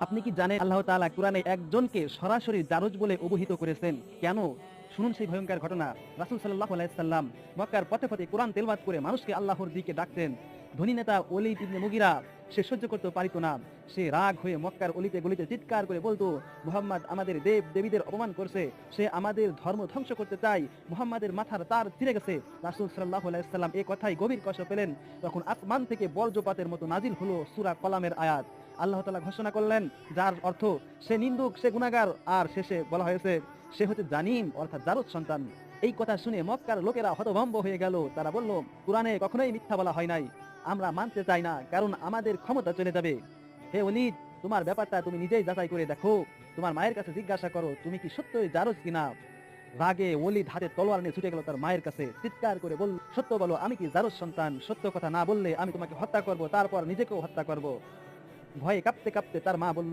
আপনি কি জানেন আল্লাহ তাআলা কোরআনে একজনকে সরাসরি জারজ বলে অবহিত করেছেন? কেন? শুনুন সেই ভয়ঙ্কর ঘটনা। রাসূল সাল্লাল্লাহু আলাইহি সাল্লাম মক্কার পথে পথে কোরআন তেলাওয়াত করে মানুষকে আল্লাহর দিকে ডাকতেন। ধনী নেতা ওলি ইবনে মুগিরা, সে সহ্য করতে পারিত না। সে রাগ হয়ে মক্কার অলিতে গলিতে চিৎকার করে বলতো, মুহাম্মদ আমাদের দেব দেবীদের অপমান করছে। সে আমাদের ধর্ম ধ্বংস করতে চায়। মোহাম্মদের মাথার তার ছিঁড়ে গেছে। রাসুল সাল্লাল্লাহু আলাইহি সাল্লাম এই কথাই গভীর কষ্ট পেলেন। তখন আসমান থেকে বর্জ্যপাতের মতো নাজিল হলো সুরা কলামের আয়াত। আল্লাহ তাআলা ঘোষণা করলেন, যার অর্থ সে নিন্দুক, সে গুনাহগার, আর শেষে বলা হয়েছে, সে হচ্ছে জানিম, অর্থাৎ জারদ সন্তান। এই কথা শুনে মক্কার লোকেরা হতভম্ব হয়ে গেল। তারা বলল, কোরআনে কখনোই মিথ্যা বলা হয় নাই। আমরা মানতে চাই না, কারণ আমাদের ক্ষমতা চলে যাবে। হে অলিদ তোমার ব্যাপারটা তুমি নিজেই যাচাই করে দেখো। তোমার মায়ের কাছে জিজ্ঞাসা করো, তুমি কি সত্যই জারজ কিনা? রাগে ওলিদ হাতে তলোয়ার নিয়ে ছুটে গেল তার মায়ের কাছে। চিৎকার করে বল সত্য বলো, আমি কি জারজ সন্তান? সত্য কথা না বললে আমি তোমাকে হত্যা করব, তারপর নিজেকেও হত্যা করব। ভয়ে কাঁপতে কাঁপতে তার মা বলল